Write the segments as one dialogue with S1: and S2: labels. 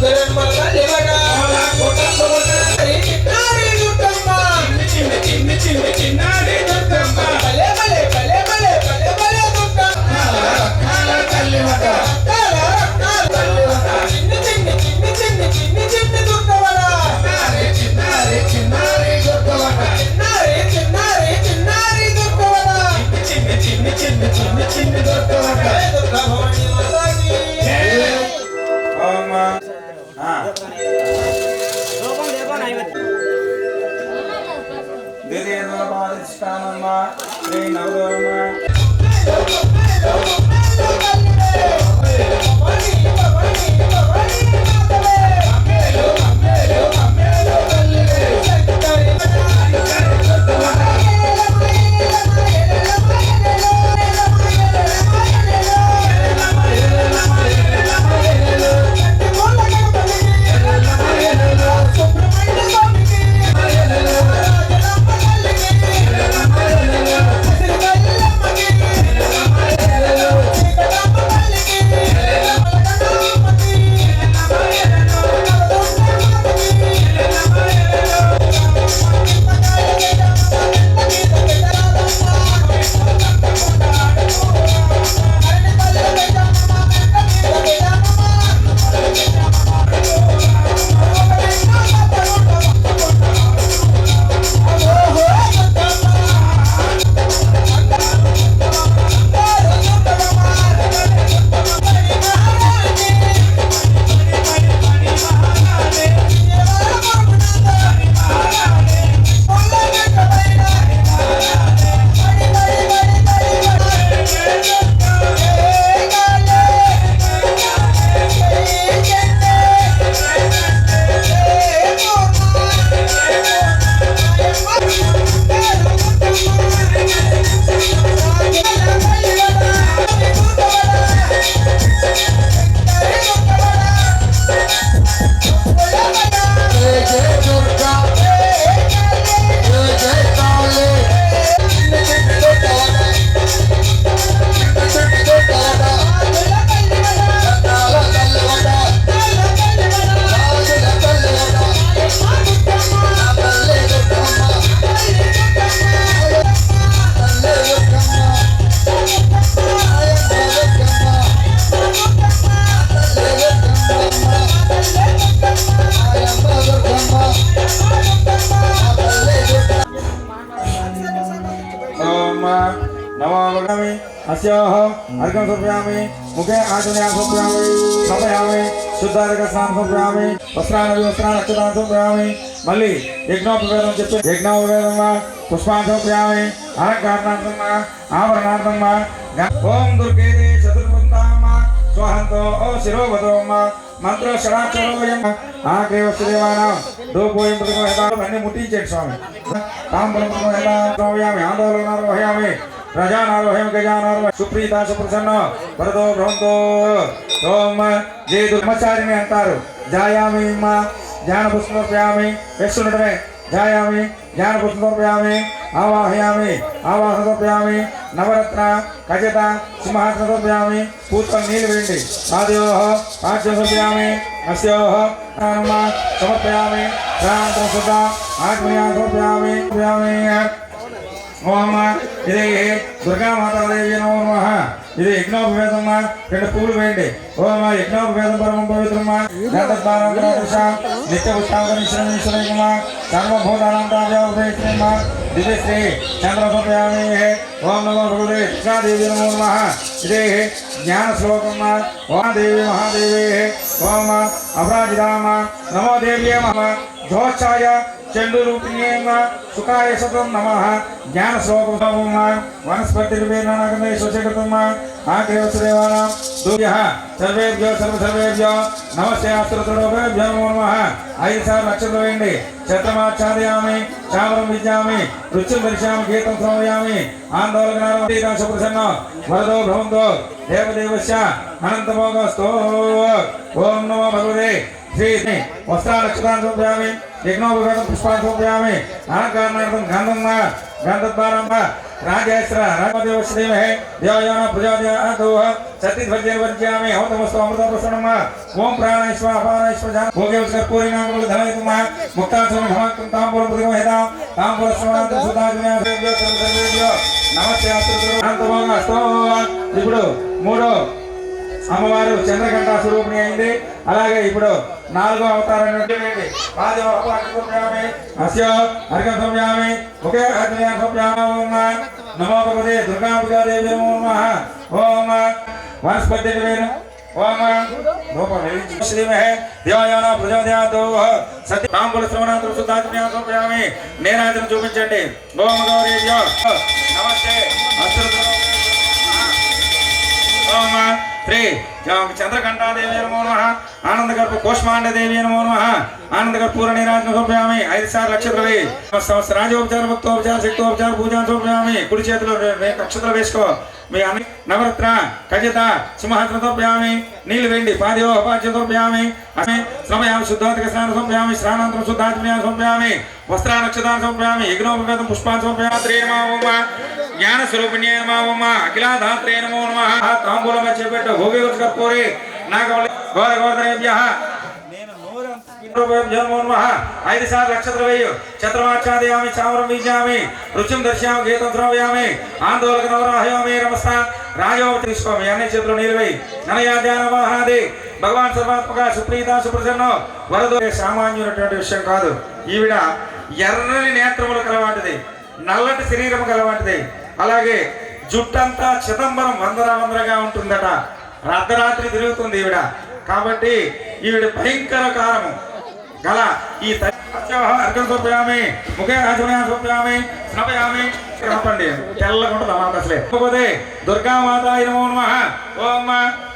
S1: Let my Sanama, Sri Navadharma. భగవామి అస్యోహ అర్ఘం సమర్పయామి ముఖే ఆచమయామి సమర్పయామి సమయామి శుద్ధాధిక స్నానం సమర్పయామి వస్త్రాన్ని వస్త్రాన్ని అక్షరాన్ని సమర్పయామి మళ్ళీ యజ్ఞోపవేదం చెప్పి యజ్ఞోపవేదమ్మా పుష్పాన్ని సమర్పయామి అలంకారణార్థమ్మా ఆభరణార్థమ్మా గ- ఓం దుర్గేదే చతుర్వంతామ్మ స్వహంతో ఓ శిరోవతోమ్మ మంత్ర షడాక్షరోయం ఆగ్రే వసుదేవానాం దూపోయం ప్రతిమోహితాలు అన్ని ముట్టించండి స్వామి తాంబూలం ప్రతిమోహితామి ఆందోళనారోహయామి ప్రజానారోహయం గజానారోహయం. సుప్రీత సుప్రసన్న భరతో భ్రమంతో ఓం జయ దుర్మచారిని అంటారు. జాయామి జ్ఞాన పుష్పయామి వేస్తుండటమే జాయామి జ్ఞాన పుష్పయామి ఆవాహయామి ఆవాహన సమర్పయామి నవరత్న ఖచ్చిత సింహాసన సమర్పయామి పూర్వం నీళ్ళు వేయండి ఆదయోహ పాఠ్య సమర్పయామి అస్యోహ సమర్పయామి ప్రాంతం సుధ ఆత్మీయ సమర్పయామి ఇది దుర్గామాతాదేవి నమో నమః. ఇది యజ్ఞోపవేదమ్మ రెండు పూలు వేయండి. ఓం యజ్ఞోపవేదం పరమం పవిత్రమ్మ. గంధద్వారంకరదృశ నిత్య పుష్పాంకరీశ్వరమా సర్వభూతానంతావ్యాపేశ్వరమ్మ దివ్యశ్రీ చంద్రసోపయామి ఓం నమో భగవతే కృష్ణాదేవి నమో నమః ఇది జ్ఞాన శ్లోకమ్మ ఓం దేవి మహాదేవి ఓం అపరాజితామ నమో దేవ్యే మమ ధ్వోచ్చాయ చండురూపిణ్యేమ సుఖాయ సతం నమ జ్ఞాన శ్లోకం వనస్పతి నాగమే శోచకృతమ్మ ఆగ్రేవసుదేవానాం దూర్య సర్వేభ్యో సర్వ సర్వేభ్యో నమ. ఐదు సార్లు వేయండి. ఛత్రమాచ్ఛాదయామి చామరం విద్యామి నృత్యం దర్శయామి గీతం శ్రవయామి ఆందోళన సుప్రసన్న వరదో భవంతో దేవదేవస్య అనంతభోగస్తో ఓం నమో భగవతే శ్రీ వస్త్రాలక్షరాన్ని సమర్పయామి యజ్ఞోపవేదం పుష్పాన్ని సమర్పయామి గంధం గంధద్వారం
S2: రాజేశ్వర రామదేవశ్రీమహే దేవయాన ప్రజాదేవోహ సత్యధ్వజవర్జ్యామి హోతమస్తు అమృతప్రసన్నమ ఓం ప్రాణేశ్వ అపానేశ్వ జాన భోగే కర్పూరి నామములు ధనయతుమ ముక్తాచరణ తాంబూల ప్రతిమహేద తాంబూల శ్రవణాంత సుధాజ్ఞా నమస్తే అస్తు ఇప్పుడు మూడో అమ్మవారు చంద్రగంట స్వరూపిణి అయింది. అలాగే ఇప్పుడు నాలుగో అవతారం నుండి ఒకే అగ్నియ సంయామి నమో. భగవతే దుర్గా ఓం వనస్పతి నేనాదిని దేవయాన చూపించండి. ఓం గౌరీభ్యో నమస్తే. శ్రీ చంద్రకంఠాదేవి నమో నమః. ఆనందగర్భ కోష్మాండదేవి నమో నమః. ఆనందగర్భూర నీరాజన సమర్పయామి ఐదు సార్లు నక్షత్రవి. సంవత్సర రాజోపచార భక్తోపచార శక్తోపచార పూజా సమర్పయామి కుడి చేతిలో నక్షత్రం వేసుకో. మీ అన్ని నవరత్న కజిత సింహాసన సమర్పయామి నీళ్ళు వెండి పాదయో అపాచ్య సమర్పయామి అస్మి శ్రమయామి స్నాన సమర్పయామి స్నానాంతరం శుద్ధాత్మ్యాన్ని సమర్పయామి వస్త్రా నక్షత్రాన్ని సమర్పయామి యజ్ఞోపగతం పుష్పాన్ని సమర్పయామి శ్రీ జ్ఞాన స్వరూపిణ్యే నమో అఖిలాధాత్రే నమో. నమ తాంబూలం చేపెట్టు భోగి కర్పూరి నాగవల్లి గోర నమః ఐదు సార్లు నక్షత్ర వేయు ఛత్రమాచ్ఛాదయామి చామరం వీజామి రుచిం దర్శయామి గీతం శ్రవయామి ఆందోళన నవరాహయామి నమస్తా. రాజోపతి తీసుకోమి అన్ని చేతులు వేయి ననయా ధ్యాన మహాది భగవాన్ సర్వాత్మక సుప్రీత సుప్రసన్న. వరదో సామాన్యునటువంటి విషయం కాదు. ఈవిడ ఎర్రని నేత్రములు కలవాటిది. నల్లటి శరీరం కలవాటిది. అలాగే జుట్టంతా చిదంబరం వందర వందరగా ఉంటుందట. అర్ధరాత్రి తిరుగుతుంది ఈవిడ. కాబట్టి ఈవిడ భయంకర కారము. గల ఈ అర్ఘం చూపయామి ముఖే రాజునయా చూపయామి స్నపయామి చెప్పండి తెల్లకుండా ఉంటుంది అసలే? భగవతే దుర్గామాత నమో నమ. ఓం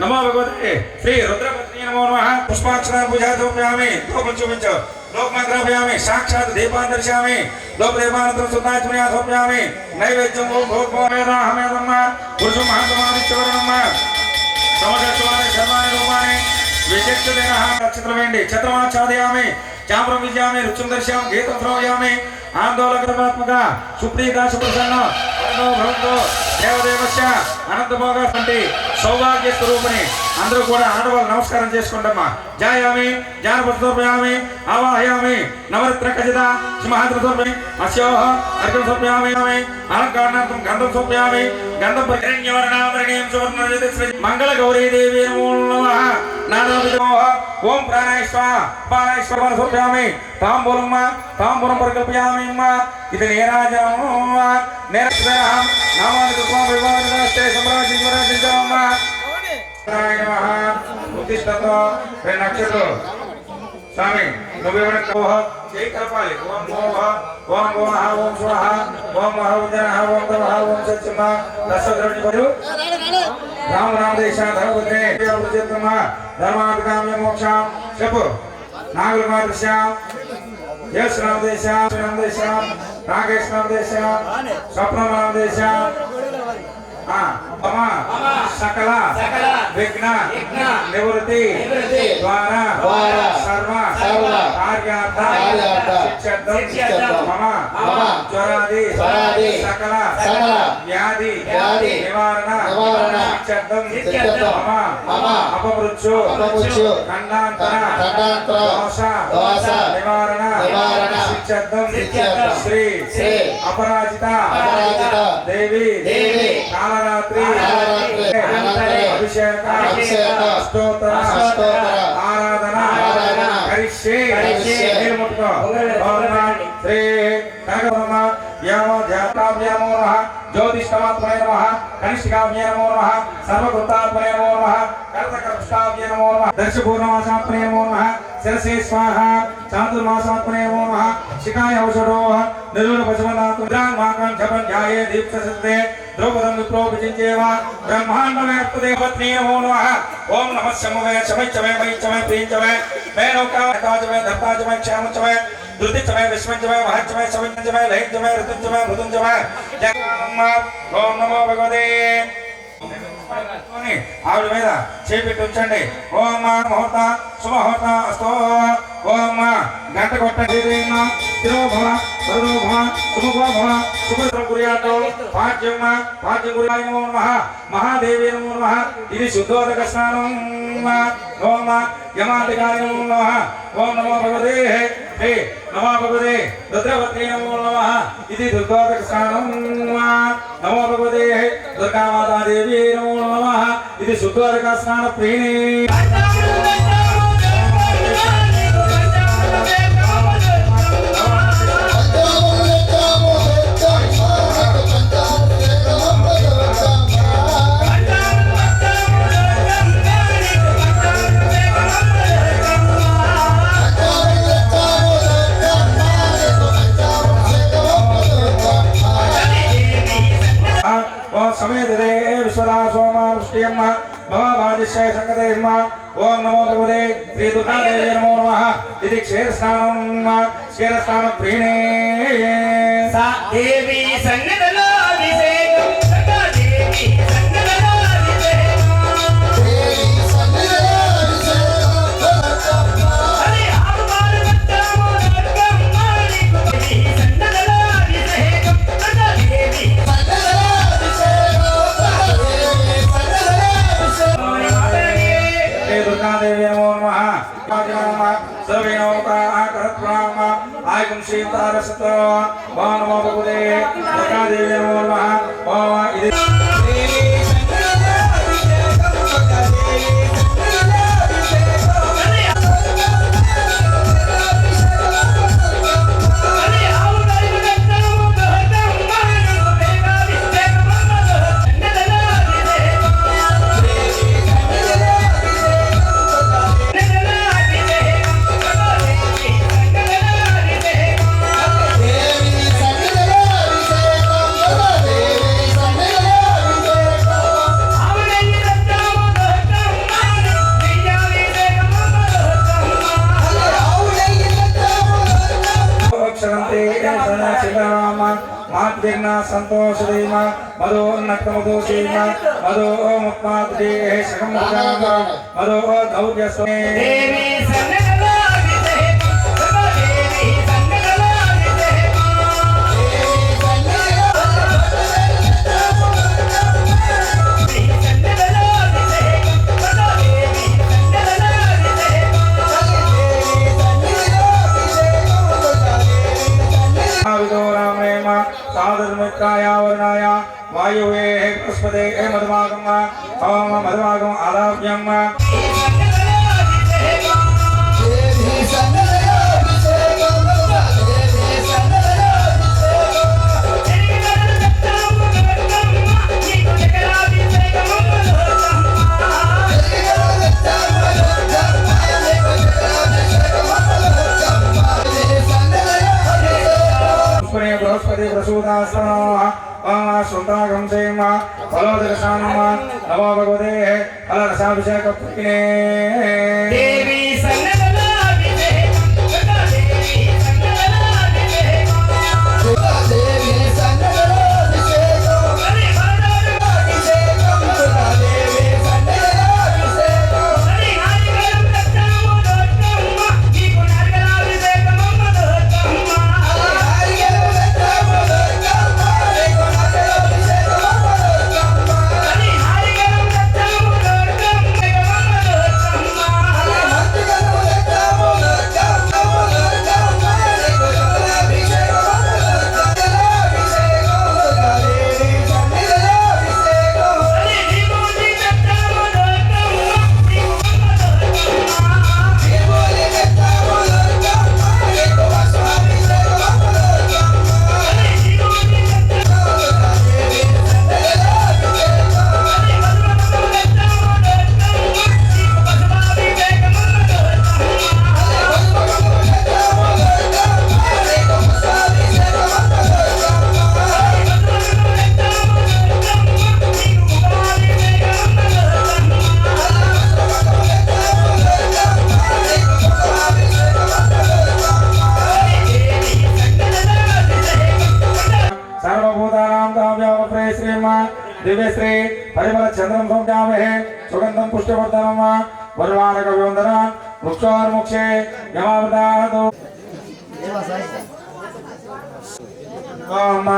S2: నమో భగవతే. శ్రీ రుద్రపత్ని నమో నమ. పుష్పాక్షర పూజ చూపయామి చూపించు. లోకమంత్రపయామి సాక్షాత్ దీపాన్ని దర్శయామి లోకదేవానంతరం సున్నాచమయా చూపయామి నైవేద్యం భోగోహమేదమ్మ పురుషు మహాసమానిత్యవరణమ్మ సమదర్శవాని శర్వాణి రూపాన్ని విశిష్టదేన నక్షత్రం వేయండి ఛత్రమాచాదయామి చామరం విజయామి రుచుం దర్శయామి గీతం శ్రవయామి ఆందోళనాత్మక సుప్రీత సుప్రసన్న భవంతో దేవదేవస్య అనంతభోగ వంటి సౌభాగ్య స్వరూపిణి. అందరూ కూడా ఆడవాళ్ళు నమస్కారం చేసుకోండమ్మా జాయామి జానపదోపయామి ఆవాహయామి నవరత్న ఖచ్చిత సింహాద్ర సోపయామి అస్యోహ అర్ఘం సోపయామి అలంకారణార్థం గంధం సోపయామి గంధం పరిణ్యవర్ణామరణీయం సువర్ణ మంగళ గౌరీదేవి ఓం ప్రాణేశ్వ పాణేశ్వర సోపయామి తాంబూలమ్మ తాంబూలం పరికల్పయామి అమ్మ ఇది నీరాజనమ్మ నేరక్షరం నామాని కృపా వివాహస్తే సంరాజించమ్మ ఉత్తిష్టతో రెండు నక్షత్రం స్వామి నువ్వెవడ కోహ చేయి కలపాలి? ఓం మోహ ఓం గోహ ఓం స్వహ ఓం మహ ఉదన ఓం తమహ ఓం సత్యమ దశద్రవ్య రామ రామ దేశ ధర్మపుత్రే అభిజితమ ధర్మాధికామ్య చెప్పు. నాగుల మాదృశ్యాం యశ్ రామ దేశం రామ దేశం నాగేశ్ రామ స్వప్న రామ మమ సకల విఘ్న నివృత్తి ద్వారా సర్వ కార్యార్థ మమ జ్వరాది సకల వ్యాధి నివారణ మమ అపమృత్యు ఖండాంతర దోష నివారణ శ్రీ అపరాజిత దేవి కాలరాత్రి. అభిషేక. స్తోత్ర ఆరాధన. కరిష్యే. నీళ్ళు ముట్టుకో. శ్రీ కనకమ్మ వ్యామో ధ్యాతాభ్యామో నమః జ్యోతిష్టమాత్మనే నమః. కనిష్ఠికాభ్యే నమో నమః. సర్వకృతాత్మనే నమో నమః. కర్తకృష్టాభ్యే నమో నమః. దర్శపూర్ణమాసాత్మనే నమో నమః. శిరసే స్వాహ. చాతుర్మాసాత్మనే నమో నమః. శిఖాయ ఔషధో. నిరుణ పశుమనాథు మాకం జపం ధ్యాయే దీప్తసిద్ధే ద్రౌపదం విప్రో విజించేవ బ్రహ్మాండమే పత్ని నమో నమః ఓం నమః శమవే శమైచ్చమే వైచ్చమే ప్రీంచమే మే లోకావతాచమే దత్తాచమే క్షేమచమే ధృతిచమే విశ్వంచమే మహచ్చమే శమించమే లైంచమే ఋతుంచమే మృతుంచమే జగమ్మ ఓం నమో భగవతే ఆవిడ మీద చేపెట్టి ఉంచండి ఓం మా ముహూర్త శుభముహూర్త అస్తో ఓం గంట కొట్టండి తిరోభవ సర్వోభవ శుభభవ శుభద్రం కుర్యాతో పాఠ్యమ్మ పాఠ్యం గురువాయ నమో నమః మహాదేవి నమో నమః ఇది శుద్ధోదక స్నానం. ఓం యమాంతికాయ నమో నమః ఓం నమో భగవతే హే నమో భగవతే రుద్రవత్రే నమో నమ ఇది దుర్గోదక స్నానం. నమో భగవతే దుర్గామాతాదేవి నమో నమ ఇది శుద్ధోదక స్నాన ప్రీణి. సోమ వృష్టియమ్మ భవాదిశ్య సంగతేర్మ ఓం నమో భగవతే శ్రీ దుర్గాదేవి నమో నమః ఇది క్షీరస్నానం క్షీరస్నాన ప్రీణే
S1: సా దేవి
S2: సంగత तारस्त మాద్విఘ్న సంతోషదేమ మధో నక్తమధో సేమ మధో ముక్మాద్రే శకం మధో దౌర్యస్వే
S1: దేవి
S2: సాధర్మిత్రాయ వర్ణాయ వాయువే బృహస్పతే మధుమాగం ఓం మధుమాగం Abjagapane చంద్రం సంజ్ఞామహే సుగంధం పుష్టివర్ధనం వరువారక వివందన వృక్షోర్ముక్షే యమావృతాదు ఓమ్మ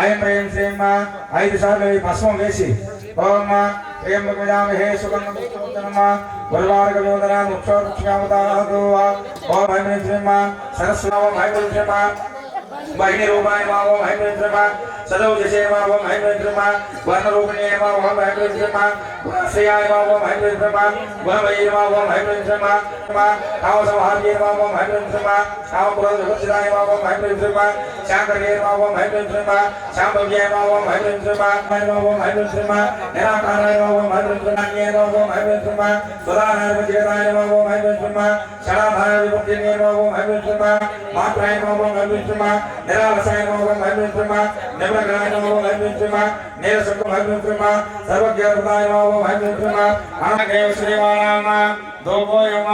S2: ఐం హ్రీం శ్రీం ఐదు సార్లు ఈ భస్మం వేసి ఓమ్మ ప్రియం విజామహే సుగంధం పుష్టివర్ధనం వరువారక వివందన వృక్షోర్ముక్షామృతాదు ఓం ఐం హ్రీం శ్రీం సరస్వతం ఐం హ్రీం శ్రీం వాహిని రూపాయ మావం హైమేంద్రమ సదౌ सदौजसेमा वम हैन्द्रमा वर्णरूपिणेमा वम हैन्द्रमा श्रेयायमा वम हैन्द्रमा वनवैरमा वम हैन्द्रमा कामसंहार्येमा वम हैन्द्रमा कामपुरोधचितायमा वम हैन्द्रमा शाकरेमा वम हैन्द्रमा शाम्भव्येमा वम हैन्द्रमा मैमा वम हैन्द्रमा निराकारायमा वम हैन्द्रमा येमा वम हैन्द्रमा सदानायमजेतायमा वम हैन्द्रमा शराधायविपत्येमा वम हैन्द्रमा मात्रायमा वम हैन्द्रमा निरालसायमा वम हैन्द्रमा निब्र హైమేంద్రమ నిరాలసాయ మావం హైమేంద్రమ నిమ్రగ్రాయ మావం హైమేంద్రమ సర్వజ్ఞానదాయ మావం హైమేంద్రమ అనకేవ శ్రీవారామ దోపోయమ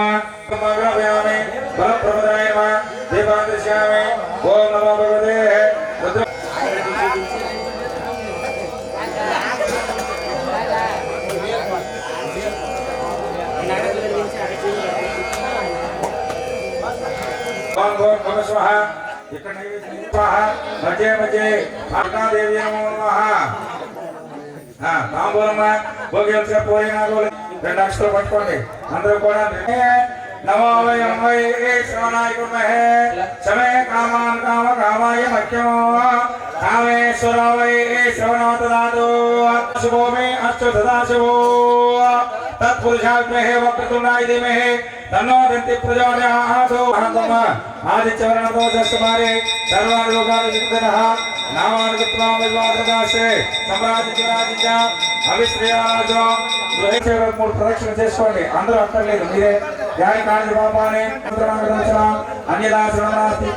S2: సమగ్రవ్యామి బలప్రభదాయ నమ ఓం నమో భగవతే. రుద్ర ఓం ఓం నమ స్వహ ఇక్కడ నైవేద్యం స్వహ మధ్య మధ్య దేవి నమో నమః ఆ, తాంబూలమ్మ భోగి పోయినా రెండు అక్షరాలు పట్టుకోండి అందరూ కూడా నమో వై వై శ్రవణాయ కుర్మహే సమే కామాన్ కామ కామాయ మఖ్యమో కామేశ్వర వై శ్రవణోతదాదు శుభో మే అస్తు సదాశివో తత్పురుషాగ్మహే వక్రతుండాయ ధీమహే తన్నో దంతి ప్రజోదయాదో అనంతమ్మ ఆదిత్యవరణతో దస్తమారే సర్వాణి లోకాలు జితనః నామాను కృత్వా వివాదదాసే సమ్రాజించ అవిశ్రేయాజో గృహేశ్వర మూడు ప్రదక్షిణ చేసుకోండి అందరూ అక్కర్లేదు మీరే జాయి కాళి బాబానే అన్యదాశ్రమ నాస్తి